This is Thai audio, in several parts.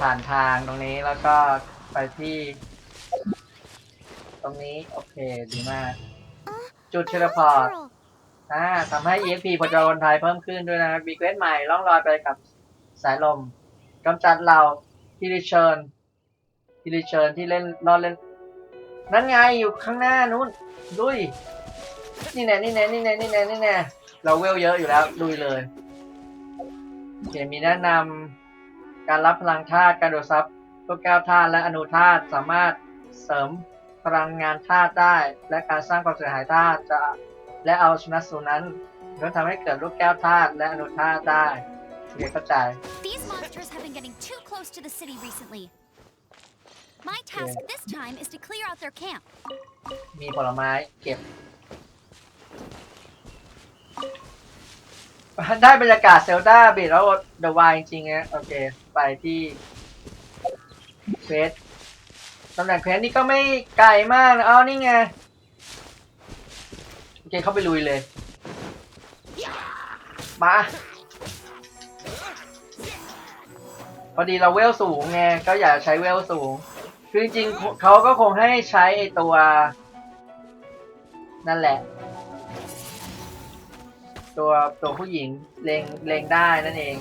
ผ่านทางตรงนี้แล้วก็ไปที่ ตรงนี้โอเคดีมาก จุดเทเลพอร์ตอ่าทำให้ EXP พจรไทยเพิ่มขึ้นด้วยนะครับมีเควสใหม่ล่องลอยไปกับสายลมกำจัดเราที่ริเชิญที่ริเชิญที่เล่นรอดเล่น นั่นไงอยู่ข้างหน้านู้นดุยนี่แน่นี่แน่นี่แน่นี่แน่นี่แน่เราเวลเยอะอยู่แล้วดุยเลยโอเคมีแนะนำ การรับพลังธาตุการดูดซับพวกแก้วธาตุและอนุธาตุสามารถเสริมพลังงานธาตุได้ และการสร้างความเสียหายธาตุจะและเอาชนะสูนนั้นจะทำให้เกิดลูกแก้วธาตุและอนุธาตุได้โอเคเข้าใจ These monsters have been getting too close to the city recently. My task this time is to clear out their camp. มีผลไม้เก็บ ได้บรรยากาศเซลดาบีแล้วเดอะวายจริงๆนะโอเค ไปที่เควสตำแหน่งเควสนี่ก็ไม่ไกลมากนะอ๋อนี่ไงโอเคเข้าไปลุยเลย มาพอดีเราเวลสูงไงก็อยากใช้เวลสูง คือจริงๆเขาก็คงให้ใช้ตัว นั่นแหละ ตัวตัวผู้หญิงเลงเลงได้นั่นเอง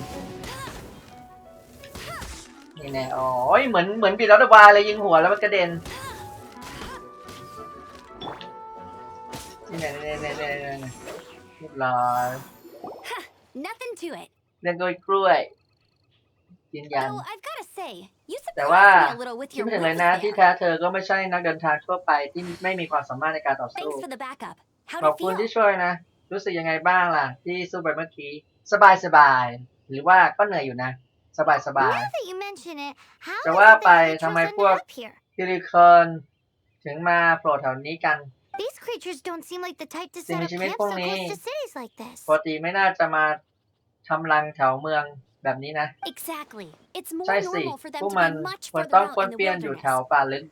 นี่แน่อ๋อเหมือนเหมือนบีดรัตบาเลยยิงหัวแล้วมันกระเด็นนี่แน่นี่แน่นี่แน่แน่แน่เรียบร้อย Nothing to it. เล่นด้วยกล้วยยืนยันแต่ว่าคิด your ไม่ถึงเลยนะที่แท้เธอก็ไม่ใช่นักเดินทางทั่วไปที่ไม่มีความสามารถในการต่อสู้ขอบคุณที่ช่วยนะ รู้สึกยังไงบ้างล่ะ ที่สู้ไปเมื่อกี้ สบายสบาย หรือว่าก็เหนื่อยอยู่นะ สบายสบาย Now that you mention it, how จะ is ว่า it ไป that ทำไม creatures พวก ended up here? คิริเคินถึงมาโผล่แถวนี้กัน These creatures don't seem like the type to สิ่ง set มี up ชีวิต camps พวก so นี้ close to cities like this. ปกติไม่น่าจะมาทำรังแถวเมืองแบบนี้นะ Exactly. It's more ใช่สิ normal for them พวก to มัน be much ควร further ต้อง out ป้วน in the เปี้ยนอยู่แถว wilderness. ป่าลึก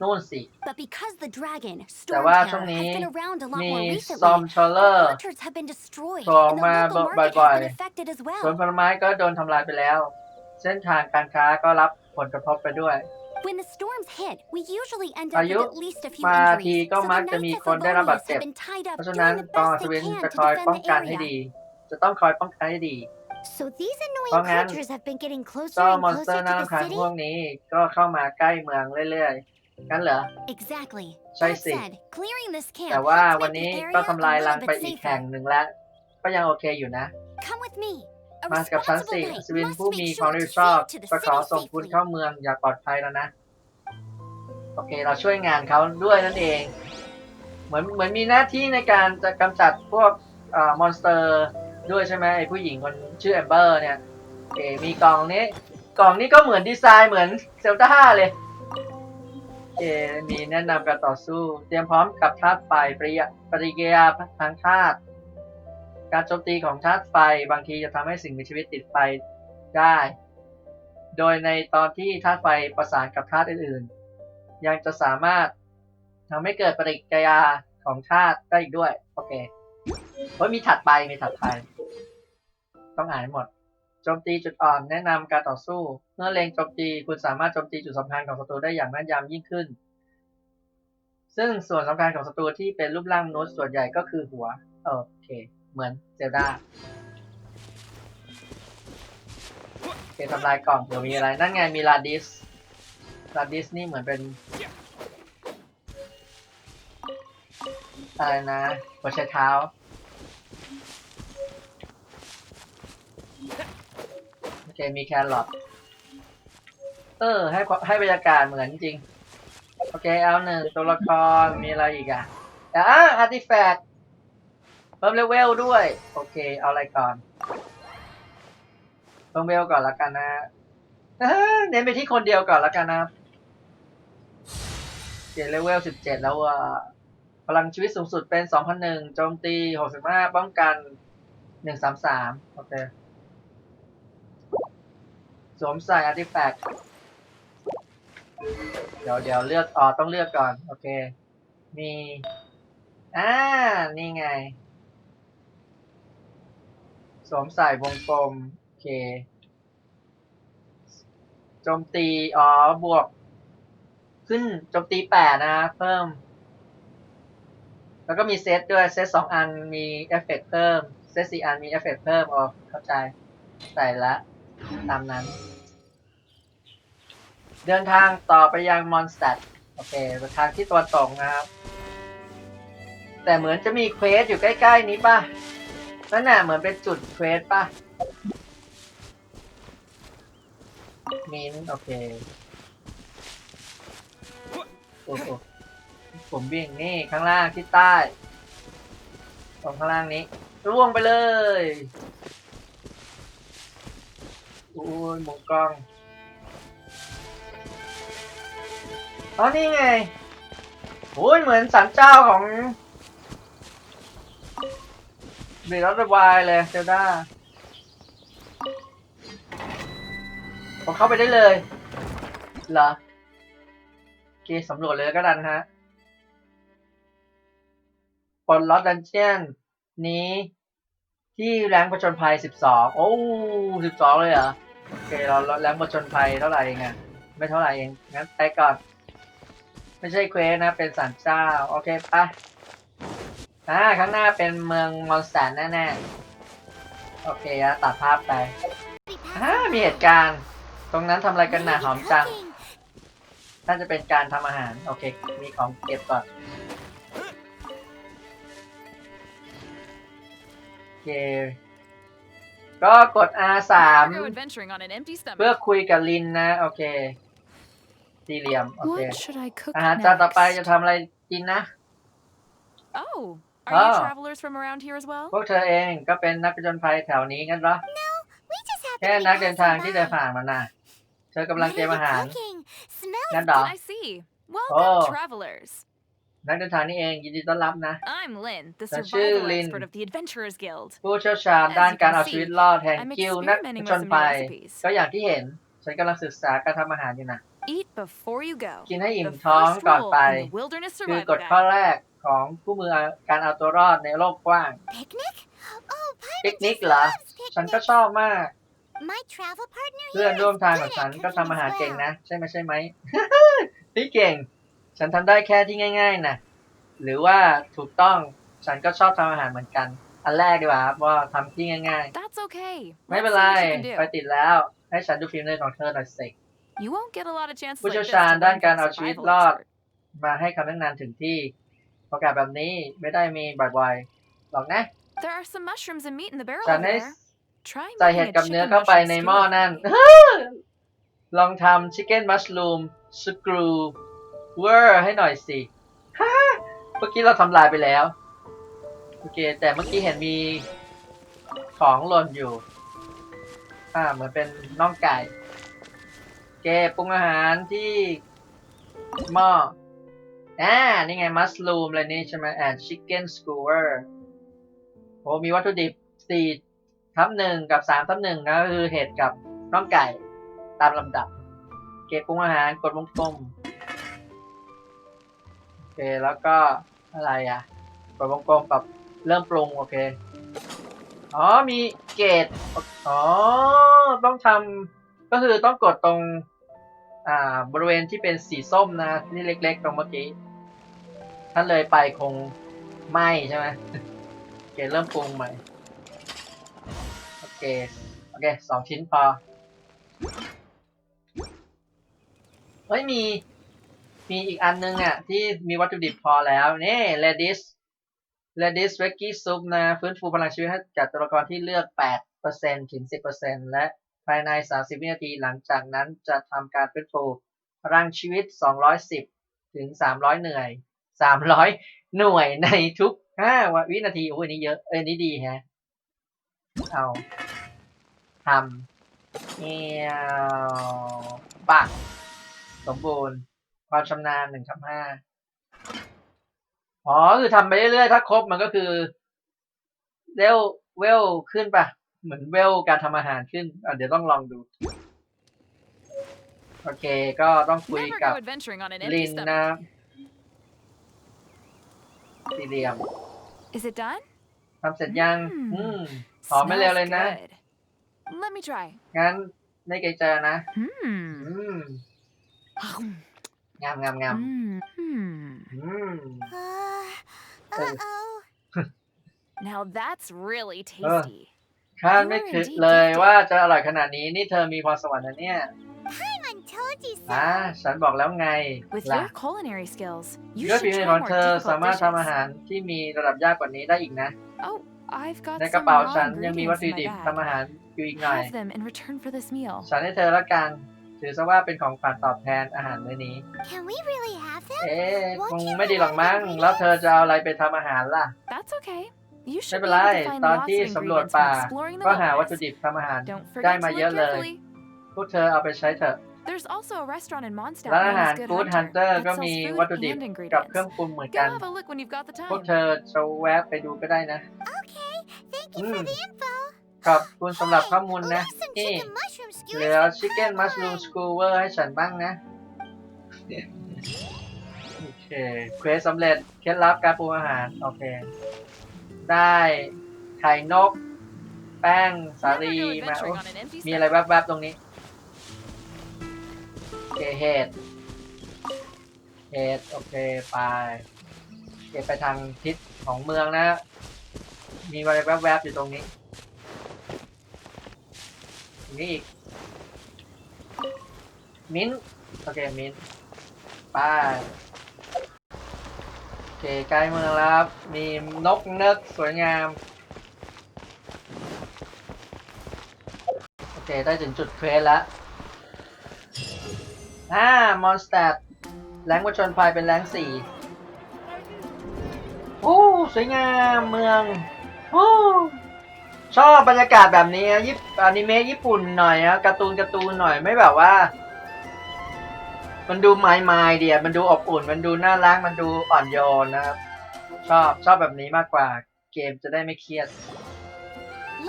นู่นสิ But because the dragon, แต่ Storm ว่า Terror, ช่วง has นี้ been around a lot มี more ซอม recently, ชอลเลอ our ร์ orchards have been destroyed, โผล่ and the มา local บ่ market อย has ๆ been affected as สวน well. ผลไม้ก็โดนทำลายไปแล้ว เส้นทางการค้าก็รับผลกระทบไปด้วย When the storms hit, we usually end พา up ยุ with at least a few มาที injuries, ก็ so มัก the จะมี Knights ค of นได้รับบาด Favonius เจ็บ have been tied เพ up ราะฉะนั้น doing the กองอั best ศวิ they น can จะ to คอยป้อง defend กัน the ให้ area. ดี จะต้องคอยป้องกันให้ดี So these annoying Vâng ạ. creatures have been getting closer ก็ and มอนสเตอ closer ร์ to น่า the รำคาญ city? พวกนี้ก็เข้ามาใกล้เมืองเรื่อยๆงั้นเหรอ Exactly. ใช่ That สิ said, clearing this camp แต่ว่า helps วัน make นี้ the ก็ area ทำลาย a รัง little ไป bit อีกแห่ง safer. หนึ่งแล้ว ก็ยังโอเคอยู่นะ Come with me. A มากับฉัน responsible สิ knight อัศวิน must ผู้ make มี sure ความรับผิด to ชอบ sail to the จะขอ city ส่งคุณ safely. เข้าเมืองอย่างปลอดภัยแล้วนะ โอเค เราช่วยงานเขาด้วยนั่นเอง เหมือนเหมือนมีหน้าที่ในการจะกำจัดพวกเอ่อมอนสเตอร์ด้วยใช่ไหมไอผู้หญิงคนชื่อแอมเบอร์เนี่ยโอเคมีกล่องนี้ กล่องนี้ก็เหมือนดีไซน์เหมือนเซลดาเลยโอเคมีแนะนำการต่อสู้ เตรียมพร้อมกับธาตุไฟปริยปฏิกิริยาทางธาตุ การโจมตีของธาตุไฟบางทีจะทำให้สิ่งมีชีวิตติดไฟได้ โดยในตอนที่ธาตุไฟประสานกับธาตุอื่นๆ ยังจะสามารถทำให้เกิดปฏิกิริยาของธาตุได้อีกด้วย โอเคเฮ้ยมีถัดไปมีถัดไป ต้องอ่านให้หมดโจมตีจุดอ่อนแนะนำการต่อสู้ เมื่อเล็งโจมตีคุณสามารถโจมตีจุดสำคัญของศัตรูได้อย่างแม่นยำยิ่งขึ้น ซึ่งส่วนสำคัญของศัตรูที่เป็นรูปร่างมนุษย์ส่วนใหญ่ก็คือหัว โอเค เหมือนเซลดาโอเคทำลายกล่องเผื่อมีอะไร นั่นไงมีลาดิสลาดิสนี่เหมือนเป็นอะไรนะหัวใช้เท้า โอเค มีแครอทเออ ให้ให้บรรยากาศเหมือนจริง โอเค เอาหนึ่งตัวละคร มีอะไรอีกอะอ่าอาร์ติแฟกต์ เพิ่มเลเวลด้วย โอเค เอาอะไรก่อนเพิ่มเลเวลก่อนละกันนะเน้นไปที่คนเดียวก่อนละกันนะเจ็ดเลเวลสิบเจ็ดแล้วอะพลังชีวิตสูงสุดเป็นสองพันหนึ่งโจมตีหกสิบห้าป้องกันหนึ่งสามสามโอเคสวมใส่อาร์ติแฟกต์เดี๋ยวเดี๋ยวเลือกอ๋อต้องเลือกก่อน โอเค มี อ่า นี่ไง สวมใส่วงกลม โอเค โจมตี อ๋อ บวก ขึ้นโจมตีแปดนะ เพิ่ม แล้วก็มีเซตด้วย เซตสองอันมีเอฟเฟกต์เพิ่ม เซตสี่อันมีเอฟเฟกต์เพิ่ม อ๋อ เข้าใจ ใส่ละ ตามนั้น เดินทางต่อไปยังมอนสเตดโอเคทางที่ตะวันตกนะครับ แต่เหมือนจะมีเควสอยู่ใกล้ ๆ นี้ป่ะ นั่นน่ะเหมือนเป็นจุดเควสป่ะ มินโอเคโอ้โหผมวิ่งนี่ข้างล่างที่ใต้ตรงข้างล่างนี้ร่วงไปเลยโอ้ยหมุนกล้องอ๋อนี่ไงโอ้ยเหมือนสันเจ้าของ เบรดวายเลยเซลดาผมเข้าไปได้เลยเหรอโอเคสำรวจเลยก็ดันฮะปลดล็อตดันเจียนนี้ที่แรงประชนภัย 12 โอ้ 12 เลยเหรอ โอเค เราลดแรงประชนภัยเท่าไหร่เองอะไม่เท่าไหร่เอง งั้นไปก่อน ไม่ใช่เควสนะ เป็นศาลเจ้า โอเค ไป อ่าข้างหน้าเป็นเมืองมอนสแตนแน่ๆ โอเคอะตัดภาพไปอ่ามีเหตุการณ์ ตรงนั้นทำอะไรกันหนาหอมจัง น่าจะเป็นการทำอาหาร โอเค มีของเก็บก่อน โอเค ก็กด R3 Never go adventuring on an empty เพื่อ stomach. คุยกับลินนะ โอเค สี่เหลี่ยม โอเค What should I cook อาหารจานต่อไปจะ next? ทำอะไรกินนะ Oh, are you Oh. travelers from around here as well? พวกเธอเองก็เป็นนักผจญภัยแถวนี้งั้นเหรอ We just have แค่นักเดินทางที่เดินผ่านมาน่ะ เธอกำลังเตรียมอาหาร Smells งั้นเหรอ I see. Welcome, Oh. travelers. นักเดินทางนี่เองยินดีต้อนรับนะ I'm Lynn, the That's you, survival Lynn. expert of the Adventurers Guild. ผู้เชี่ยวชาญด้านการเอาชีวิตรอดแห่ง I'm กิลด์นักผ experimenting จ with ญ some ภัย new recipes. ก็อย่างที่เห็น ฉันกำลังศึกษาการทำอาหารอยู่นะ Eat before you go. กินให้อิ่ม The ท้อง first ก่อน rule ไป in the Wilderness คือก Survival ฎข้อ Guide. แรก ของผู้มือการเอาตัวรอดในโลกกว้าง Picnic? Oh, Piper Picnic just เหรอ loves ฉันก็ picnics. ชอบมาก My travel partner เพื่อน here ร่วม is ทาง good ของฉัน at ก็ cooking ทำอาหาร as เก่ง well. นะ ใช่ไหมใช่ไหมพี่เก่ง ฉันทำได้แค่ที่ง่าย ๆนะหรือว่าถูกต้องฉันก็ชอบทำอาหารเหมือนกัน อันแรกดีกว่าครับว่าทำที่ง่าย That's okay. ๆ ไม่ Let's เป็น see ไร what you can ไป do. ติดแล้ว ให้ฉันดูฝีมือของเธอหน่อยสิ You won't get a lot of chances ผู้ like เชี่ยว this ชาญ to ด้าน learn การ from เอา a ชีวิต survival รอด expert. มาให้คำแนะนำถึงที่ โอกาสแบบนี้ไม่ได้มีบ่อยๆหรอกนะ There are some mushrooms and meat in the barrel ฉัน over ให้ there. Try ใส่ making เห็ด a กับเนื้อ chicken เข้าไป mushroom ใน stew หม้อ with นั่น me. ลองทำชิคเก้นมัชลูมสกรูเวอร์ให้หน่อยสิฮะเมื่อกี้เราทำลายไปแล้ว โอเค แต่เมื่อกี้เห็นมีของหล่นอยู่ อ่า เหมือนเป็นน่องไก่โอเคปรุงอาหารที่หม้อ อ่า นี่ไง มัสลูมอะไรนี่ใช่ไหม and chicken skewer โอ้มีวัตถุดิบสี่ทับหนึ่งกับสามทับหนึ่งนะก็คือเห็ดกับน่องไก่ตามลำดับ เก็บปรุงอาหาร กดวงกลมโอเค แล้วก็อะไรอะ กดวงกลมกับเริ่มปรุง โอเค อ๋อ มีเกตอ๋อ ต้องทำก็คือต้องกดตรง อ่า บริเวณที่เป็นสีส้มนะ นี่เล็ก ๆ ตรงเมื่อกี้ ถ้าเลยไปคงไหม้ใช่ไหมโอเคเริ่มปรุงใหม่โอเคโอเคสองชิ้นพอเฮ้ยมีมีอีกอันนึงอะที่มีวัตถุดิบพอแล้วนี่ Redis Redis w e g g i Soup นะฟื้นฟูพลังชีวิตให้กับตัวละครที่เลือก 8%ถึง 10%และภายใน 30 วินาทีหลังจากนั้นจะทำการฟื้นฟูพลังชีวิต 210 ถึง 300เหนื่ อย300หน่วยในทุก5วินาทีโอ้ยอันนี้เยอะเอ้ยอันนี้ดีแฮะเอาทำเงี้ยวปักสมบูรณ์ ความชำนาญหนึ่งทับห้าอ๋อคือทำไปเรื่อยๆถ้าครบมันก็คือเวลเวลขึ้นปะเหมือนเวลการทำอาหารขึ้นอะเดี๋ยวต้องลองดู โอเคก็ต้องคุย Never กับ go adventuring on an ลิ empty นนะ stomach. สี่เหลี่ยม Is it done? ทำเสร็จยัง อืม อืมหอมไม่เร็วเลยนะ Smells good. Let me try. งั้นไม่เกรงใจนะ Hmm. อืมงามงามงาม Mm. Hmm. อืม Uh, uh-oh. Now that's really tasty. คาดไม่คิดเลยว่าจะอร่อยขนาดนี้ นี่เธอมีพรสวรรค์นะเนี่ย Paimon told you so. อ่าฉันบอกแล้วไง With ล่ะ your culinary skills, you ด้วย should ฝีมือ try ของ more เธอ difficult สามารถทำอาหาร dishes. ที่มีระดับยากกว่านี้ได้อีกนะ Oh, I've got ในกระ some เป๋า raw ฉันยังมีวัต ingredients ถุ in ดิบ my ทำ bag. อาหารอยู่อีกหน่อย Have them in return for this meal. ฉันให้เธอละกัน ถือซะว่าเป็นของขวัญตอบแทนอาหารมื้อนี้ Can we really have them? เอ๊ะคงไม่ดีหรอกมั้ง แล้วเธอจะเอาอะไรไปทำอาหารล่ะ That's okay. You ไม่ should เป็ be นไร able to find ตอน lots ที่ of สำรวจ ingredients ป่า from exploring the ก็หาวัตถุ wilderness. ดิบทำอาหาร Don't ได้ forget มา to เยอะ look เลย carefully. พวกเธอเอาไปใช้เถอะ There's also a restaurant in Mondstadt ร้านอา known หาร as Good Good Hunter Hunter ก็ that มี sells วัต food ถุดิบ and กับเครื่อง ingredients. ปรุงเหมือน Go กัน have a look when you've got the พวก time. เธอจะแวะไปดูก็ได้นะ Okay, thank you Mm. for the info. ขอบคุณสำหรับข้อมูลนะ Leave some นี่ chicken mushroom skewers เหลือ for ชิคเก้น มัชรูม Paimon. สกูเวอร์ให้ฉันบ้างนะ โอเค เควสสำเร็จ เคล็ดลับการปรุงอาหาร โอเค ได้ไข่นก แป้ง สา Never ลี go มา adventuring โอ้ on an empty มี stomach. อะไรแวบๆตรงนี้โอ เคเห็ดเห็ดโอเคไปเก็บไปทางทิศของเมืองนะ มีอะไรแวบๆอยู่ตรงนี้ตรงนี้อีก มิ้น โอเค มิ้นไปโอเคใกล้เมืองแล้ว มีนกเนึกสวยงาม โอเค ได้ถึงจุดเควสแล้ว อ่ามอนสเตดแรงวัชนภัยเป็นแรงสี่โอ้สวยงามเมืองโอ้ชอบบรรยากาศแบบนี้อะยิปอนิเมะญี่ปุ่นหน่อยอะการ์ตูนการ์ตูนหน่อยไม่แบบว่า มันดูไม้ไม้เดียมันดูอบอุ่น มันดูน่ารักมันดูอ่อนโยนนะครับ ชอบชอบแบบนี้มากกว่าเกมจะได้ไม่เครียด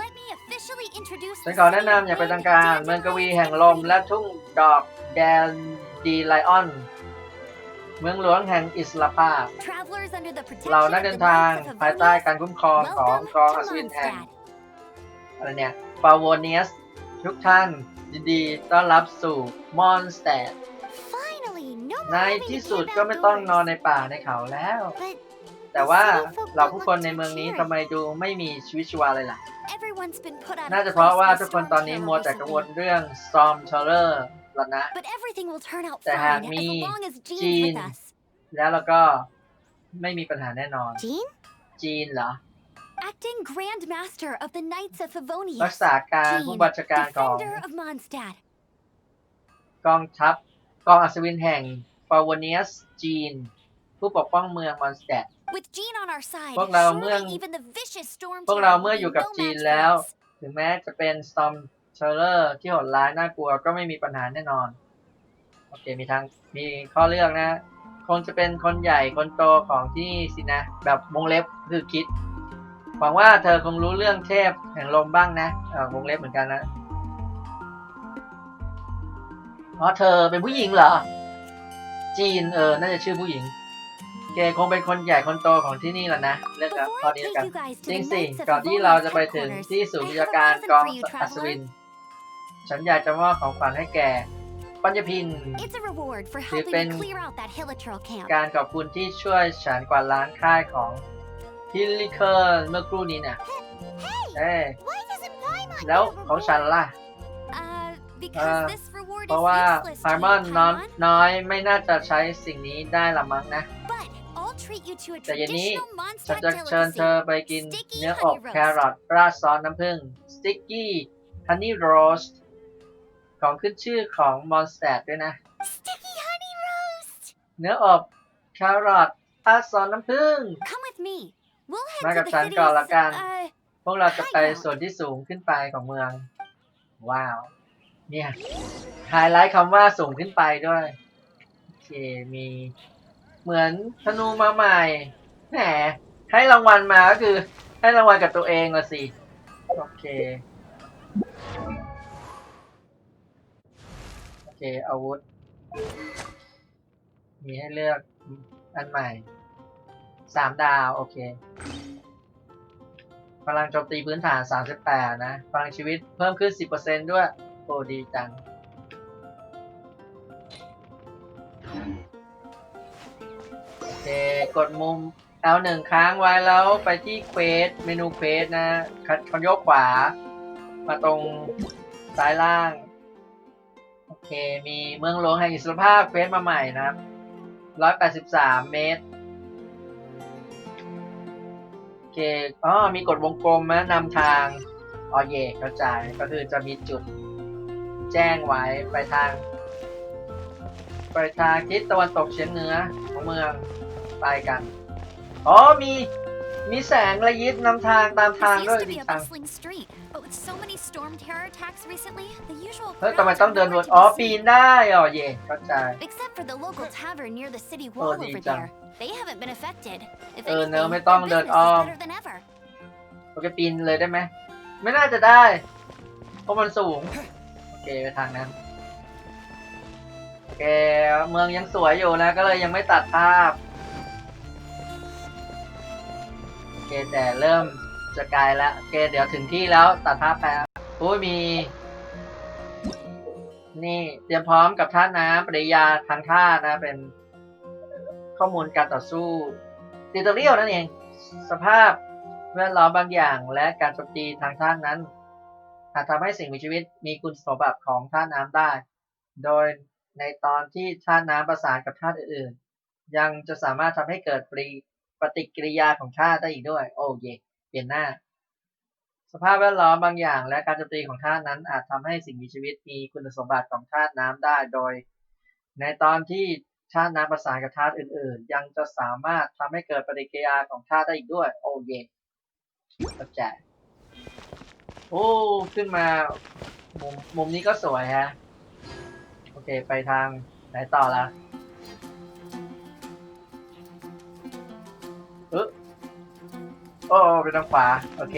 Let me officially introduce ฉัน the ขอ city แนะนำอย่างเป็น of ทางการ Dandelion เมืองกวีแห่งลมและทุ่งดอก แดนดีไลออน เมืองหลวงแห่งอิสระภาพ Travelers under the protection เรานั of ก the เดินทาง Knights of ภายใต้ Favonius, การคุ้มครองของ welcome กอง to อัศวินแห่ง Mondstadt. อะไรเนี่ยฟาวเนียสทุกท่านยินดีต้อนรับสู่มอนสเตด Finally, no ใน more having ที่ to สุด camp ก็ไม่ต้องนอนใน outdoors. ป่าในเขาแล้ว But แต่ว่าเราผู้คนในเมืองนี้ทำไมดูไม่มีชีวิตชีวาเลยล่ะ everyone's been put out น่า of จะเพราะ place ว่า by ทุกคน storm ตอนนี้ terror มัวแต่กังวล recently. เรื่อง Storm Terror แล้วนะ But everything will turn out แต่หาก fine มี as long as Jean's จีน with us. แล้วเราก็ไม่มีปัญหาแน่นอน Jean? จีนเหรอ Acting Grand Master of the Knights of รัก Favonius. ษาการผู้บัญชาการของ Defender of Mondstadt. กองทัพกองอัศวินแห่งฟาวเนียสจีน ผู้ปกป้องเมืองมอนสเตด With Jean on our side, พวกเราเมื่อ surely even the vicious storm พวกเรา terror เมื่อ will อยู่ be กับ no จีน match แล้ว for us. ถึงแม้จะเป็น Storm Terror ที่โหดร้ายน่ากลัวก็ไม่มีปัญหาแน่นอน โอเคมีทางมีข้อเลือกนะ คงจะเป็นคนใหญ่คนโตของที่นี่สินะ แบบวงเล็บคือคิด หวังว่าเธอคงรู้เรื่องเทพแห่งลมบ้างนะเออวงเล็บเหมือนกันนะอ๋อเธอเป็นผู้หญิงเหรอ จีนเออ น่าจะชื่อผู้หญิงแกคงเป็นคนใหญ่คนโตของที่นี่แหละนะเรื่องกับ Before ข้อ I นี้แล้ว take กัน you guys จ to ริง the สิ Knights of ก่อนที่เราจะไป Favonius ถึง headquarters, ที่ศูนย์ I วิ have ชา a การ present กอง for you, อัศวิ traveler. น ฉันอยากจะมอบของขวัญให้แกปัญญพิน It's a reward for Thì helping bên- me clear out that Hilitrol camp. การขอบคุณที่ช่วยฉันกวาดล้างค่ายของฮิลลิเคิร์เมื่อครู่นี้เนี่ย Hey, เอ้ย why doesn't Paimon แล้ว get a ของฉัน reward? ล่ะ Uh, because À, this reward เพ is ราะว่า useless ไพ to มอน you, น้อย Paimon. น้อยไม่น่าจะใช้สิ่งนี้ได้ละมั้งนะ But I'll treat you to a แต่เย็นนี้ traditional ฉัน Mondstadt จะเชิญเธ delicacy. อไปกิน Sticky เนื้อ honey อบ roast. แครอทราดซอสน้ำผึ้งสติ๊กกี้ฮันนี่โรส ของขึ้นชื่อของมอนสเตดด้วยนะ Sticky honey roast. เนื้ออบแครอทราดซอสน้ำผึ้ง Come with me. We'll มา head กั to บ the ฉัน city's ก่อนละกัน uh, พวกเราจะไปส่วนที่สูงขึ้นไปของเมือง ว้าว เนี่ยไฮไลท์คำว่าสูงขึ้นไปด้วย โอเค มี เหมือนธนูมาใหม่ แหม ให้รางวัลมาก็คือ ให้รางวัลกับตัวเองละสิ โอเคโอ เคอาวุธ มีให้เลือกอันใหม่สามดาว โอเคพลังโจมตีพื้นฐาน 38 นะ พลังชีวิตเพิ่มขึ้น 10%ด้วย โอ้ดีจัง โอเค กดมุม L1 ค้างไว้แล้วไปที่เควส เมนูเควสนะคันคันยกขวา มาตรงซ้ายล่าง มีเมืองหลวงแห่งอิสรภาพเควสมาใหม่นะครับ183เมตร โอเค อ๋อ มีกดวงกลมนะนำทางอ๋อเย่เข้าใจ ก็คือจะมีจุดแจ้งไว้ไปทาง ไปทางทิศตะวันตกเฉียงเหนือของเมืองไปกัน อ๋อ มี มีแสงระยิบนำทางตามทาง This ด้วย used to ดี be a จัง bustling street, but with so many storm terror attacks recently, the usual เฮ้ยทำไม crowds ต้อง are เดินวน nowhere to อ๋อ be ปีน seen. ได้อ๋อเย่เข้าใจ Except for the local tavern near the city Oh, wall di over chang. there. They haven't been affected. If Ờ, nếu anything, mấy their con business đợt is om. better than ever. โอเคปีนเลยได้ไหม ไม่น่าจะได้ เพราะมันสูง โอเคไปทางนั้น โอเค เมืองยังสวยอยู่นะ ก็เลยยังไม่ตัดภาพ โอเคแต่เริ่ม จะไกลแล้ว โอเค เดี๋ยวถึงที่แล้วตัดภาพแป๊บโอ้ยมี นี่เตรียมพร้อมกับท่าน้ำปริยาทางท่านะ เป็นข้อมูลการต่อสู้ติวตอเรียลนั่นเอง สภาพแวดล้อมบางอย่างและการโจมตีทางท่านั้นอาจทำให้สิ่งมีชีวิตมีคุณสมบัติของท่าน้ำได้ โดยในตอนที่ท่าน้ำประสานกับธาอื่นๆ ยังจะสามารถทำให้เกิดปริปฏิกิริยาของธาได้อีกด้วย โอ้เย่ เปลี่ยนหน้า สภาพแวดล้อมบางอย่างและการโจมตีของธาตุนั้นอาจทำให้สิ่งมีชีวิตมีคุณสมบัติของธาตุน้ำได้โดย ในตอนที่ธาตุน้ำประสานกับธาตุอื่น ๆ ยังจะสามารถทำให้เกิดปฏิกิริยาของธาตุได้อีกด้วย โอเย่เข้าใจโอ้ขึ้นมา มุมมุมนี้ก็สวยฮะ โอเค ไปทางไหนต่อละเออ อ้ไปทางขวาโอเค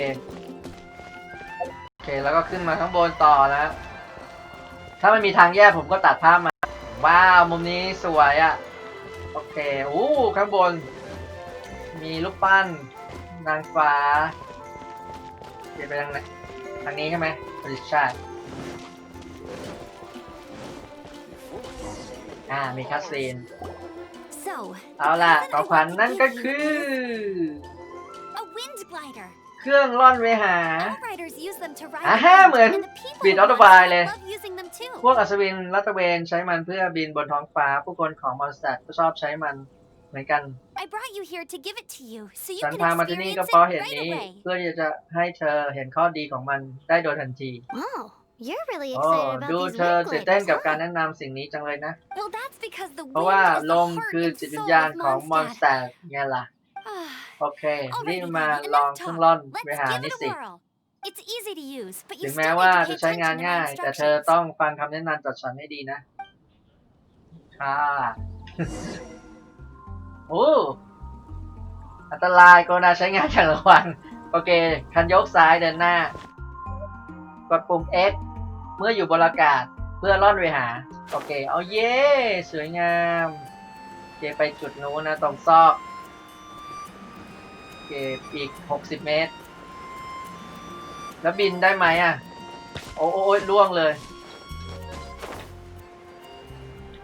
โอเค แล้วก็ขึ้นมาข้างบนต่อนะ ถ้าไม่มีทางแยกผมก็ตัดภาพมา ว้าว มุมนี้สวยอะ่ะ โอเคอู้ข้างบน มีรูปปั้น นางฟ้าเดี๋ยวไปทางไหนทางนี้ใช่ไหมบริชาติอ่า มีคัสซีน So, เอาล่ะของขวัญนั่นก็คือ a wind glider. เครื่องล่อนเวหา Outriders use them to ride อ่า the ฮะ wind, เหมือน and the people บิด in ออโตบาย Mondstadt เลย love using them too. พวกอัศวินรัตระเวนใช้มันเพื่อบินบนท้องฟ้า ผู้คนของมอนสเตอร์ก็ชอบใช้มันเหมือนกัน I brought you here to give it to you, so you ฉัน can พามาที่นี่ก็ experience เพราะ it เหตุ right นี้ away. เพื่อที่จะให้เธอเห็นข้อดีของมันได้โดยทันที Oh, you're really โอ้ excited about ดู these เธอ wind ตื่นเต้น gliders, กับการ huh? แนะนำสิ่งนี้จังเลยนะ Well, that's because the เพราะ wind ว่า is ล the ม heart คือ and จิตวิญ soul ญาณ of ของมอนส Mondstadt. เตอร์ไงล่ะ Ah, โอเครีบ Alrighty มา then, ลอง enough เครื่อง talk. ล่อน Let's เวหา give นี่ it a สิ whirl. It's easy to use, but ถึ you ง still แม้ need ว่า to จะ pay ใช้งาน attention to ง่า my ยแต่เธอ instructions. ต้องฟังคำแนะนำจากฉันให้ดีนะ ค่ะ โอ้ อันตรายกรุณาใช้งานอย่างระวัง โอเค คันยกซ้ายเดินหน้า กดปุ่ม X เมื่ออยู่บนอากาศเพื่อล่อนเวหา โอเค เอาเย้ สวยงามโอเคไปจุดนู้นนะ ตรงซอกโอ เคอีก60เมตร แล้วบินได้ไหมอะ โอ้โอ้ยล่วงเลย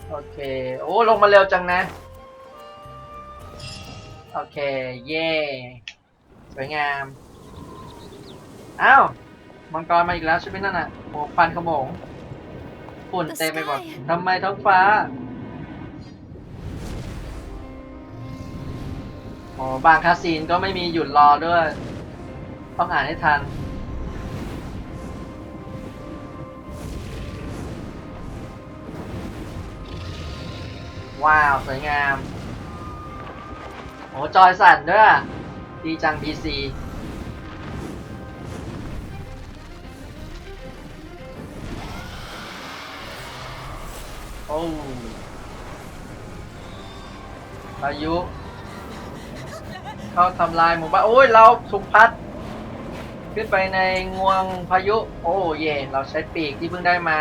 โอเค โอ้ ลงมาเร็วจังนะ โอเค เย่สวยงามอ้าวมังกรมาอีกแล้วใช่ไหมนั่นน่ะโอ้ควันขโมงฝุ่นเต็มไปหมดทำไมท้องฟ้า โอ้บางคาซีนก็ไม่มีหยุดรอด้วย ต้องอ่านให้ทัน ว้าว สวยงาม โอ้จอยสั่นด้วย ดีจัง PC โอ้พายุ เข้าทำลายหมู่บ้านโอ้ยเราถูกพัดขึ้นไปในงวงพายุ โอ้เย่เราใช้ปีกที่เพิ่งได้มา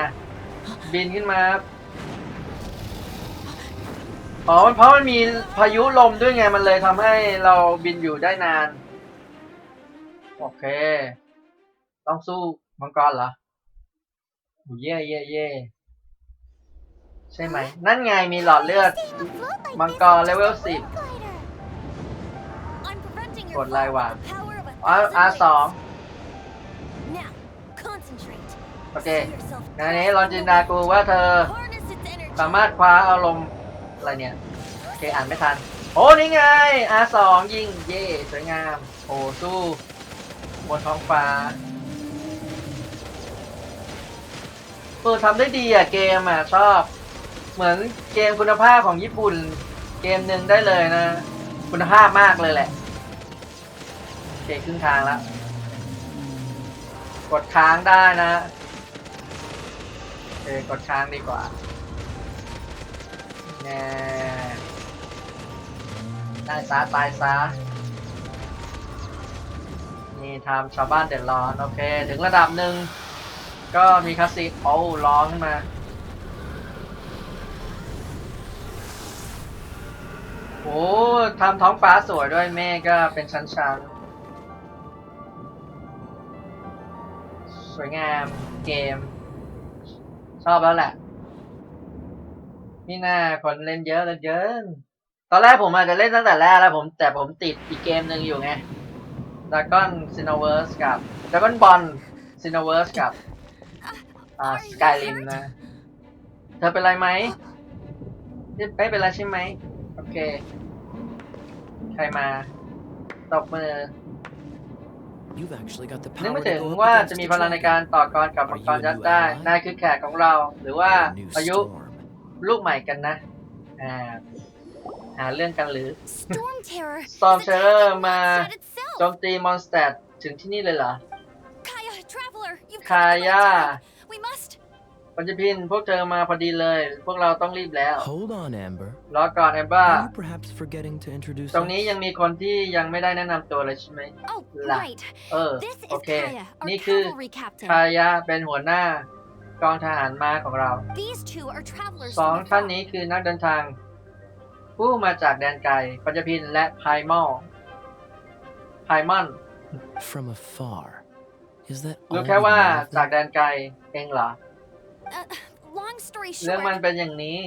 บินขึ้นมาครับอ๋อมันเพราะมันมีพายุลมด้วยไงมันเลยทำให้เราบินอยู่ได้นาน โอเค ต้องสู้มังกรเหรอเย่เย่เย่ใช่ไหม นั่นไงมีหลอดเลือด Staying afloat like Mang this co is level a 10 glider. I'm preventing ก your ด fall ลาย with ว่ะ the power of a อ๋อ thousand R สอง blades. Now, concentrate. โอเค See yourself งานนี้ glide ลองจินตนากูว่าเธอ Harness its energy. สามารถคว้าอารมณ์อะไรเนี่ยโอเคอ่านไม่ทัน โอ้นี่ไง R2 ยิงเย่สวยงามโอ้สู้บนท้องฟ้าเออทำได้ดีอะเกมอะชอบ เหมือนเกมคุณภาพของญี่ปุ่น เกมหนึ่งได้เลยนะ คุณภาพมากเลยแหละโอ เคครึ่งทางแล้ว กดค้างได้นะโอเคกดค้างดีกว่าแน่ได้ซะตายซะนี่ทำชาวบ้านเดือดร้อน โอเค ถึงระดับหนึ่ง ก็มีคาสิโอ้ร้องขึ้นมาโอ้ทำท้องฟ้าสวยด้วยเมฆก็เป็นชั้น วยงามเกม ชอบแล้วแหละนี่น่าคนเล่นเยอะเหลยเกินตอนแรกผมอาจจะเล่นตั้งแต่แรกแล้วผมแต่ผมติดอีกเกมหนึ่งอยู่ไง Dragon Xenoverse กับ Dragon Ball Xenoverse กับอ่า Skyrim นะ เธอเป็นไรไหมไม่เป็นไรใช่ไหม โอเค ใครมา ตบมือ You've actually got the นึก power ไม่ to ถึง go up ว่า against จะ a มีพลังใน dragon. การต่อกรกับมังกรยักษ์ได้ นายคือแขกของเรา หรือว่า A new อายุ storm. ลูกใหม่กันนะ อ่า หาเรื่องกันหรือ Storm Terror. Storm is Terror attacking มา Mondstadt itself. โจมตีมอนสเตดถึงที่นี่เลยเหรอ Kaya, Traveler, you've Kaya. come at the right time. We must. ปัญจพินพวกเธอมาพอดีเลย พวกเราต้องรีบแล้ว Hold on, Amber. รอก่อนแอมบ้า Are you perhaps forgetting to introduce ตรงนี้ us? ยังมีคนที่ยังไม่ได้แนะนำตัวเลยใช่ไหม Oh, La. right. เออ This โอ is เค Kaya, our นี่คือ cavalry captain. คายะเป็นหัวหน้ากองทหารม้าของเรา These two are travelers สอง from ท่าน afar. นี้คือนักเดินทาง ผู้มาจากแดนไกลปัญจพินและไพมอลไพมอน From afar. Is that รู้ all แค่ you ว่า know of จาก them? แดนไกลเองเหรอ Uh, long story เรื่องมัน short, เป็นอย่างนี้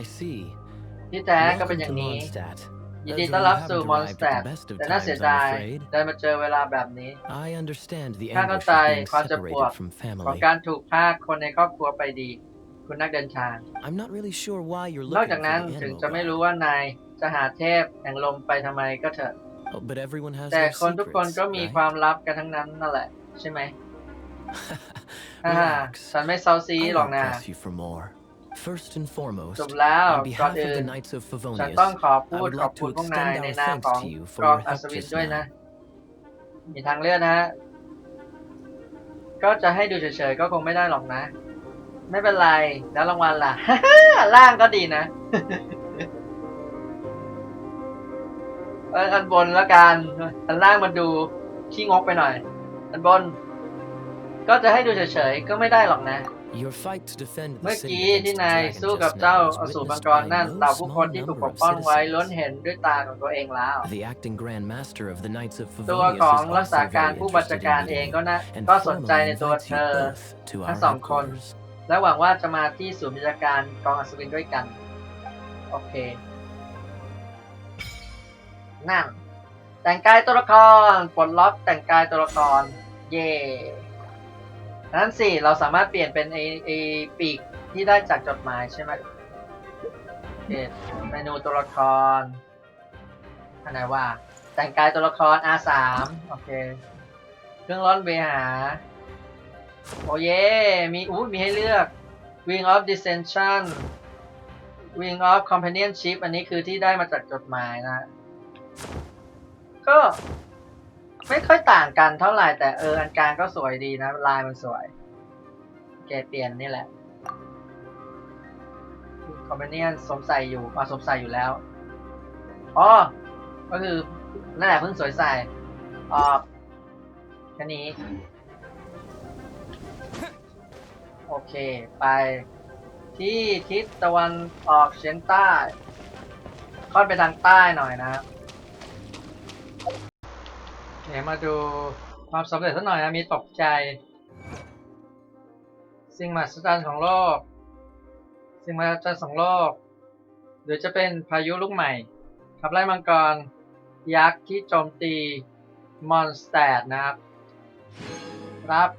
I see. ที่แท้ก็เป็น Welcome อย่าง to นี้ Mondstadt. ยินดี Though ต้อน you รับสู่ haven't มอนส arrived เต at ด the best of แต่น่า times, เสีย I'm ดาย afraid. ได้มาเจอเวลาแบบนี้ I understand the ข้าเข้า anguish ใจ of being ความเจ็บปวด separated from ของ family. การถูกพรากคนในครอบครัวไปดี คุณนักเดินทาง I'm not really sure why you're นอก looking จาก for นั้น the ถึง animal จะไม่รู้ god. ว่านายจะหาเทพแห่งลมไปทำไมก็เถอะ Oh, but everyone has แต่ their คนทุกคน secrets, ก็มี right? ความลับกันทั้งนั้นนั่นแหละ ใช่ไหมฮ่าฮ่า Relax. ฉันไม่เซาซี I หรอก won't นะ press you for more. First and foremost, จบแล้ว on ก่อน behalf of อื่น the Knights of ฉัน Favonius, ต้องขอ I พูด would ขอบ like คุ to ณพวกนาย extend ใน our นาม thanks ของ to you ก for รอง your อั help ศวิน just ด้วยนะ now. มีทางเลือกนะฮะก็จะให้ดูเฉยๆ ก็คงไม่ได้หรอกนะ ไม่เป็นไร แล้วรางวัลล่ะ ล่างก็ดีนะ อออันบนแล้วกันอันล่างมันดูขี้งกไปหน่อย อันบน ก็จะให้ดูเฉยๆ ก็ไม่ได้หรอกนะ Your fight to defend เมื่ the อ city กี้ against ที่ the นาย dragon สู้กับ just เจ้า now อ was สูรมัง witnessed กร by นั่น no เหล่าผู้คน small ที่ถูก number ปก of ป้องไว้ล้วน citizens. เห็นด้วยตาของตัวเองแล้ว The acting Grand Master of the Knights of ตัว Favonius ของ is รักษา also การ very ผู้บัญชา interested การ in เอง meeting ก็ you นะ and ก็สนใจ formally ในตัว invites เธ you อ both to ทั้ our งสองคน headquarters. และหวังว่าจะมาที่ศูนย์บัญชาการกองอัศวินด้วยกัน โอเค นั่น แต่งกายตัวละครปลดล็อกแต่งกายตัวละคร เย่นั้นสิเราสามารถเปลี่ยนเป็นไอไอปีกที่ได้จากจดหมายใช่ไหมเเมนูตัวละครอันไหนว่า แต่งกายตัวละคร R3 โอเค เครื่องร้อนเวหา โอเย่มีอู้มีให้เลือก Wing of Dissension Wing of Companionship อันนี้คือที่ได้มาจากจดหมายนะ ก็ไม่ค่อยต่างกันเท่าไหร่แต่เอออันกลางก็สวยดีนะลายมันสวยแกเปลี่ยนนี่แหละ Companion สมใส่อยู่มาสมใส่อยู่แล้วอ๋อก็คือนั่นแหละเพิ่งสวยใส่ออกแค่นี้ โอเค ไปที่ทิศตะวันออกเฉียงใต้ค่อนไปทางใต้หน่อยนะครับ ดี๋ยวมาดูความสำเร็จสักหน่อยนะมีตกใจ สิ่งมหัศจรรย์ของโลก สิ่งมหัศจรรย์ของโลก หรือจะเป็นพายุลูกใหม่ ขับไล่มังกร ยักษ์ที่โจมตีมอนสเตดนะครับ รับ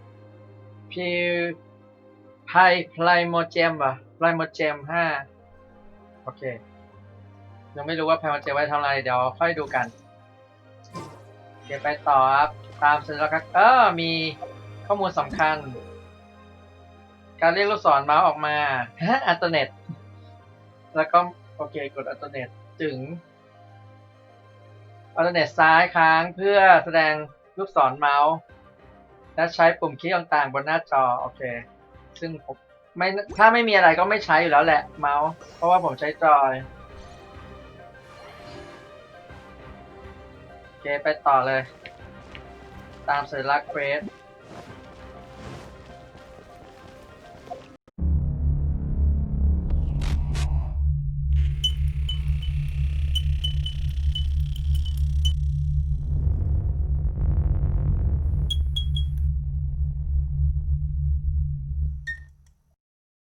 พิวไพไพลโมเจมวะไพลโมเจมห้าโอเค ยังไม่รู้ว่าไพลโมเจมไว้ทำอะไร เดี๋ยวค่อยดูกัน เดี๋ยวไปต่อครับ ตามเสร็จแล้วก็เออมีข้อมูลสำคัญ การเรียกลูกศรเมาส์ออกมาฮะอัลเทอร์เน็ต แล้วก็โอเคกดอัลเทอร์เน็ตถึงอัลเทอร์เน็ตซ้ายค้างเพื่อแสดงลูกศรเมาส์ และใช้ปุ่มคลิกต่างๆ บนหน้าจอ โอเค ซึ่งผมไม่ถ้าไม่มีอะไรก็ไม่ใช้อยู่แล้วแหละเมาส์ เพราะว่าผมใช้จอย เคไปต่อเลย ตามสัญลักษณ์เควส